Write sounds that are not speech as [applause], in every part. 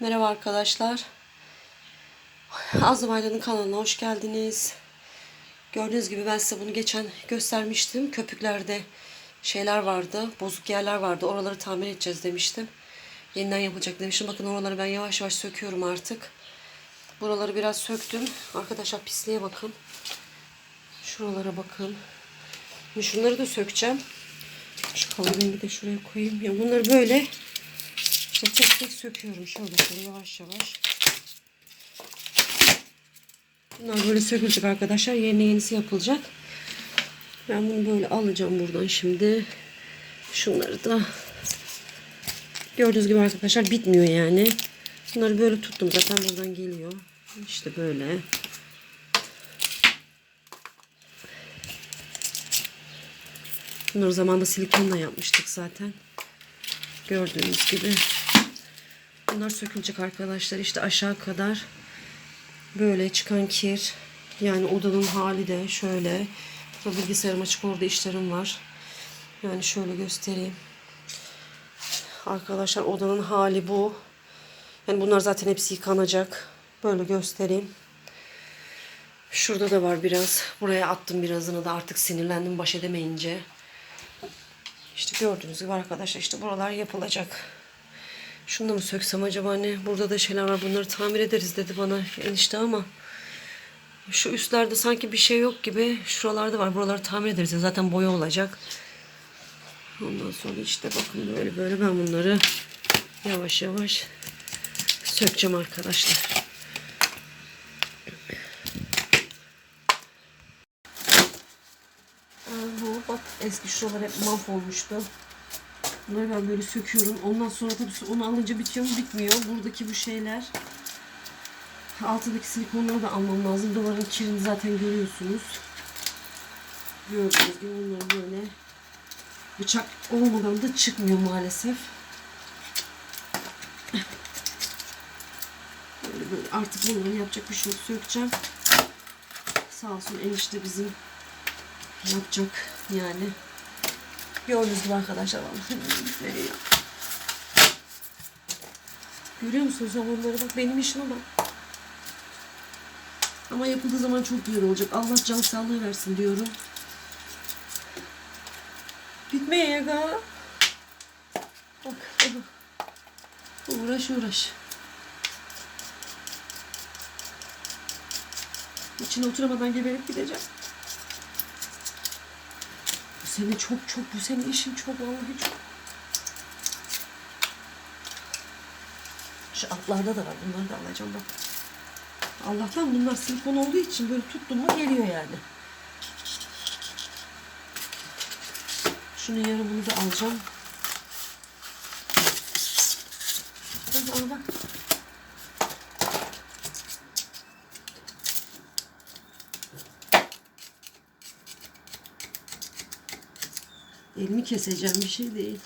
Merhaba arkadaşlar. Azım Aydın'ın kanalına hoş geldiniz. Gördüğünüz gibi ben size bunu geçen göstermiştim. Köpüklerde şeyler vardı, bozuk yerler vardı. Oraları tamir edeceğiz demiştim. Yeniden yapılacak demiştim. Bakın oraları ben yavaş yavaş söküyorum artık. Buraları biraz söktüm. Arkadaşlar pisliğe bakın. Şuralara bakın. Şimdi şunları da sökeceğim. Şu kalıbını bir de şuraya koyayım. Ya bunları böyle işte tek tek söküyorum. Şöyle şöyle yavaş yavaş. Bunlar böyle sökülecek arkadaşlar. Yerine yenisi yapılacak. Ben bunu böyle alacağım buradan şimdi. Şunları da gördüğünüz gibi arkadaşlar bitmiyor yani. Bunları böyle tuttum. Zaten buradan geliyor. İşte böyle. Bunları zamanında silikonla yapmıştık zaten. Gördüğünüz gibi. Bunlar sökülecek arkadaşlar. İşte aşağı kadar böyle çıkan kir. Yani odanın hali de şöyle. Burada bilgisayarım açık orada işlerim var. Yani şöyle göstereyim. Arkadaşlar odanın hali bu. Yani bunlar zaten hepsi yıkanacak. Böyle göstereyim. Şurada da var biraz. Buraya attım birazını da artık sinirlendim baş edemeyince. İşte gördüğünüz gibi arkadaşlar işte buralar yapılacak. Şunu da mı söksem acaba ne? Burada da şeyler var bunları tamir ederiz dedi bana enişte ama şu üstlerde sanki bir şey yok gibi. Şuralarda var. Buraları tamir ederiz. Zaten boya olacak. Ondan sonra işte bakın böyle böyle ben bunları yavaş yavaş sökeceğim arkadaşlar. Bak eski şuralar hep mahvolmuştu. Bunları ben böyle söküyorum. Ondan sonra tabii onu alınca bitiyor mu bitmiyor. Buradaki bu şeyler altındaki silikonları da almam lazım. Duvarın kirini zaten görüyorsunuz. Gördüğünüz gibi bunlar böyle bıçak olmadan da çıkmıyor maalesef. Böyle böyle artık bunları yapacak bir şey yok. Sökeceğim. Sağ olsun enişte bizim yapacak yani. Gördüğünüz gibi arkadaşlar veriyor. Görüyor musunuz onları bak benim işime bak. Ama yapıldığı zaman çok güzel olacak. Allah can sağlığı versin diyorum. Bitmeye ya ga. Bak. aha. Uğraş uğraş. İçine oturamadan geberip gideceğim. Sene çok çok bu sene işim çok vallahi çok. Şu altlarda da var. Bunları da alacağım bak. Allah'tan bunlar silikon olduğu için böyle tuttum mu geliyor yani. Şunun yarımını da alacağım. Bak al bak. Elimi keseceğim bir şey değil.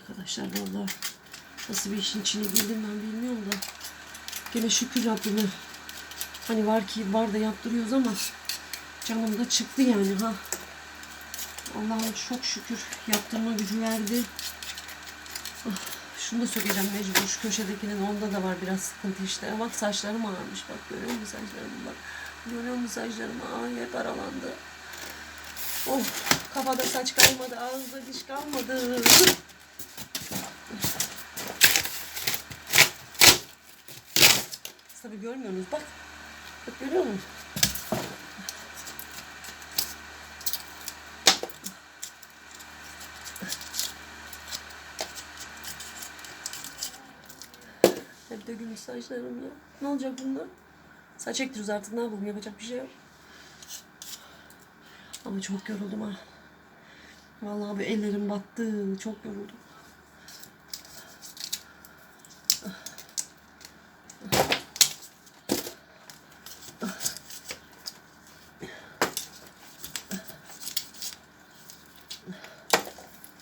Arkadaşlar vallahi nasıl bir işin içine girdim ben bilmiyorum da. Gene şükür Rabbime. Hani var ki var da yaptırıyoruz ama canım da çıktı yani ha. Allah'ım çok şükür yaptırma gücü verdi. Ah, şunu da sökeceğim mecbur. Şu köşedekinin onda da var biraz sıkıntı işte. Bak saçlarım ağarmış. Bak görüyor musun saçlarımı bak. Görüyor musun saçlarımı? Ay hep aralandı. Oh kafada saç kalmadı. Ağızda diş kalmadı. Siz tabii görmüyorsunuz. Bak. Bak görüyor musunuz? Hep dökülmüş saçlarım ya. Ne olacak bunlar? Saç ektiriyoruz artık ne yapalım yapacak bir şey yok. Ama çok yoruldum ha. Vallahi bir ellerim battı. Çok yoruldum.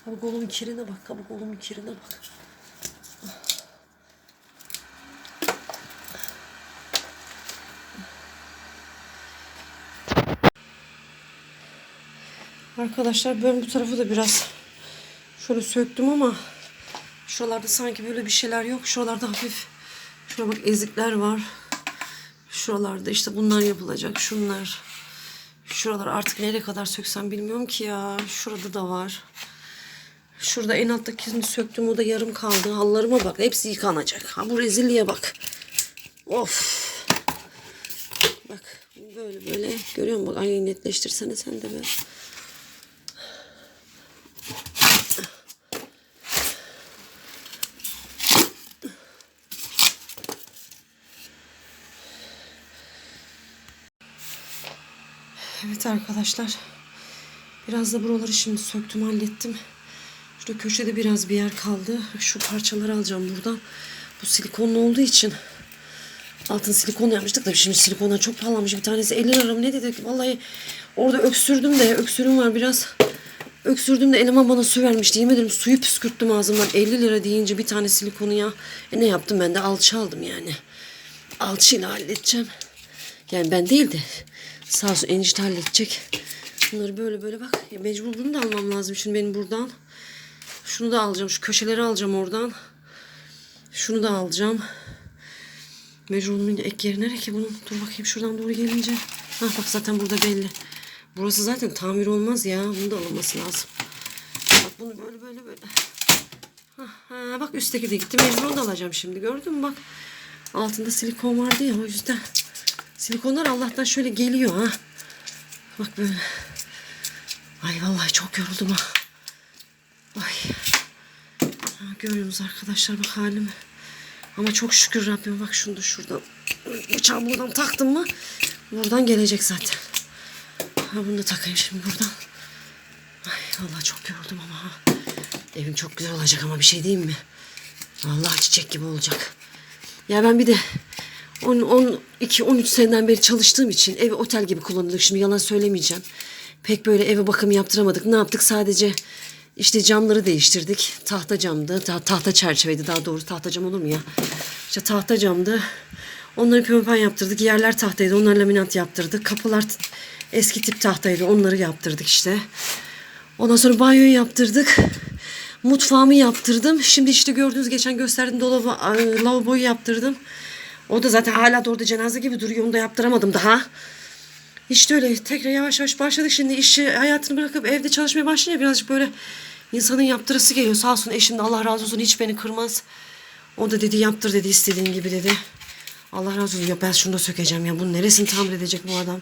Kabuk oğlumun kirine bak. Kabuk oğlumun kirine bak. Arkadaşlar ben bu tarafı da biraz şöyle söktüm ama Şuralarda sanki böyle bir şeyler yok. Şuralarda hafif şuraya bak ezikler var. Şuralarda işte bunlar yapılacak. Şunlar. Şuralar artık nereye kadar söksem bilmiyorum ki ya. Şurada da var. Şurada en alttakini söktüm o da yarım kaldı. Hallarıma bak hepsi yıkanacak. Ha bu rezilliğe bak. Of. Bak böyle böyle görüyor musun? Bak aynı netleştirsene sen de be. Evet arkadaşlar. Biraz da buraları şimdi söktüm hallettim. Şurada köşede biraz bir yer kaldı. Şu parçaları alacağım buradan. Bu silikonlu olduğu için altın silikon yapmıştık da şimdi silikonlar çok pahalanmış. Bir tanesi 50 lira mı ne dedik? Vallahi orada öksürdüm de öksürüm var biraz. Öksürdüm de eleman bana su vermişti. Yemin ederim suyu püskürttüm ağzımdan. 50 lira deyince bir tane silikonu ya. E ne yaptım ben de alçı aldım yani. Alçıyla halledeceğim. Yani ben değil de sağ olsun enişte halledecek. Bunları böyle böyle bak. Ya mecbur bunu da almam lazım şimdi benim buradan. Şunu da alacağım. Şu köşeleri alacağım oradan. Şunu da alacağım. Mecbur bunun ek yeri nereye ki bunun? Dur bakayım şuradan doğru gelince. Ha bak zaten burada belli. Burası zaten tamir olmaz ya. Bunu da alınması lazım. Bak bunu böyle böyle böyle. Ha, ha, bak üstteki de gitti. Mecbur da alacağım şimdi. Gördün mü bak. Altında silikon vardı ya o yüzden. Silikonlar Allah'tan şöyle geliyor ha. Bak böyle. Ay vallahi çok yoruldum ha. Ay. Ha, görüyorsunuz arkadaşlar bak halimi. Ama çok şükür Rabbim bak şunu da şuradan. Bıçağı buradan taktım mı buradan gelecek zaten. Ha bunu da takayım şimdi buradan. Ay vallahi çok yoruldum ama ha. Evim çok güzel olacak ama bir şey diyeyim mi? Vallahi çiçek gibi olacak. Ya ben bir de 10, 12, 13 seneden beri çalıştığım için evi otel gibi kullanıyorduk. Şimdi yalan söylemeyeceğim. Pek böyle eve bakım yaptıramadık. Ne yaptık? Sadece işte camları değiştirdik. Tahta camdı. Ta- tahta çerçeveydi daha doğrusu. Tahta cam olur mu ya? İşte tahta camdı. Onları pömpen yaptırdık. Yerler tahtaydı. Onları laminat yaptırdık. Kapılar eski tip tahtaydı. Onları yaptırdık işte. Ondan sonra banyoyu yaptırdık. Mutfağımı yaptırdım. Şimdi işte gördüğünüz geçen gösterdiğim dolabı, lavaboyu yaptırdım. O da zaten hala da orada cenaze gibi duruyor. Onu da yaptıramadım daha. İşte öyle tekrar yavaş yavaş başladık. Şimdi işi hayatını bırakıp evde çalışmaya başlayınca birazcık böyle insanın yaptırası geliyor. Sağ olsun eşim de Allah razı olsun hiç beni kırmaz. O da dedi yaptır dedi istediğin gibi dedi. Allah razı olsun. Ya ben şunu da sökeceğim ya. Bunun neresini tamir edecek bu adam?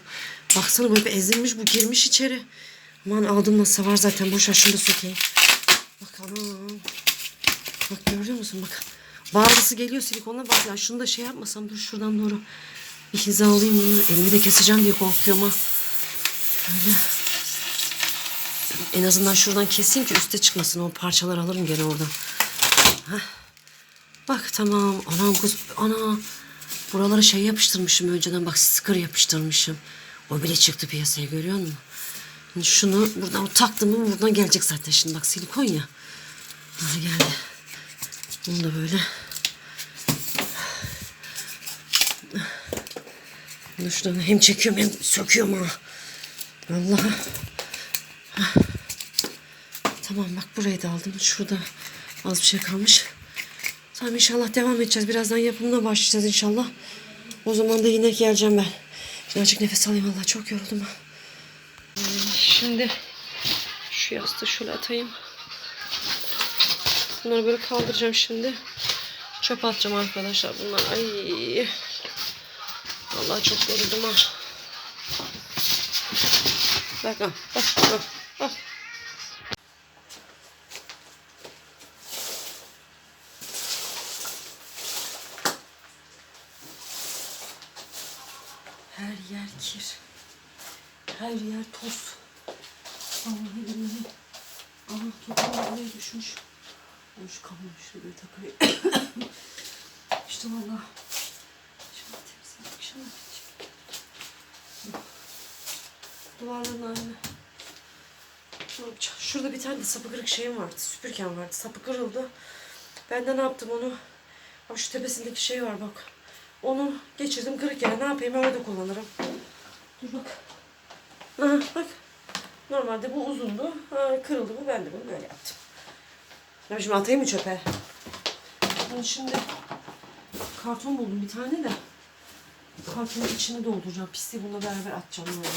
Baksana böyle bir ezilmiş bu girmiş içeri. Aman aldım nasıl var zaten. Boş ver şunu da sökeyim. Bak anam. Bak görüyor musun bak. Bağırısı geliyor silikonla bak ya şunu da şey yapmasam dur şuradan doğru bir hiza alayım bunu. Elimi de keseceğim diye korkuyorum ha. Böyle. En azından şuradan keseyim ki üste çıkmasın. O parçalar alırım gene oradan. Heh. Bak tamam. Anam kız. Ana. Buralara şey yapıştırmışım önceden. Bak sticker yapıştırmışım. O bile çıktı piyasaya görüyor musun? Şimdi şunu buradan taktım mı buradan gelecek zaten. Şimdi bak silikon ya. Böyle geldi. Bunu da böyle. Bunu şuradan hem çekiyorum hem söküyorum ha. Vallahi. Hah. Tamam bak burayı da aldım. Şurada az bir şey kalmış. Tamam inşallah devam edeceğiz. Birazdan yapımına başlayacağız inşallah. O zaman da yine geleceğim ben. Şimdi açık nefes alayım vallahi çok yoruldum ha. Şimdi şu yastığı şöyle atayım. Bunları böyle kaldıracağım şimdi. Çöp atacağım arkadaşlar bunlar. Ay. Vallahi çok yoruldum ha. Bak ha, bak bak. Her yer kir. Her yer toz. Vallahi billahi. Aha toprağım buraya düşmüş. Ben şu kamyonu şuraya takayım. [coughs] işte valla. Şimdi temizledik şimdi. Duvarların haline. Şurada bir tane de sapı şeyim vardı. Süpürgen vardı. Sapı kırıldı. Ben de ne yaptım onu? Bak şu tepesindeki şey var bak. Onu geçirdim kırık yere. Ne yapayım öyle de kullanırım. Dur bak. Aha, bak. Normalde bu uzundu. Ha, kırıldı bu. Ben de bunu böyle yaptım. Ya şimdi atayım mı çöpe? kartonun içinde karton buldum bir tane de. Kartonun içini dolduracağım. Pisliği bununla beraber atacağım böyle.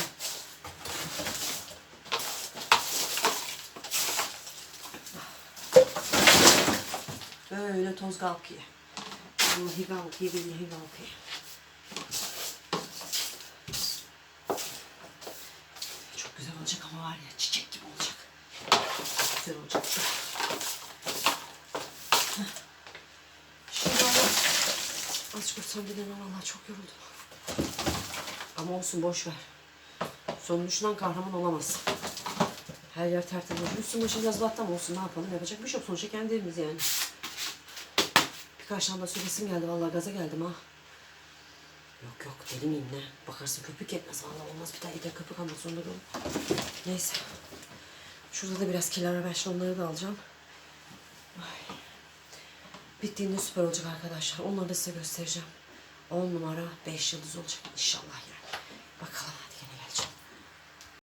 Böyle toz kalkıyor. Vallahi kalkıyor, billahi kalkıyor. Çok güzel olacak ama var ya çiçek gibi olacak. Güzel olacak. Heh. Şimdi valla azıcık uçsam dinlemem valla çok yoruldum. Ama olsun boş ver. Sonuçtan kahraman olamazsın. Her yer tertemiz. Üstüm başım biraz battam olsun ne yapalım yapacak bir şey yok. Sonuçta kendi evimiz yani. Birkaç tane da söylesim geldi vallahi gaza geldim ha. Yok yok deli miyim ne? Bakarsın köpük yetmez vallahi olmaz bir daha gider köpük almak zorunda kalırım. Neyse. Şurada da biraz kilara ben onları da alacağım. Ay. Bittiğinde süper olacak arkadaşlar. Onları da size göstereceğim. 10 numara 5 yıldız olacak inşallah yani. Bakalım.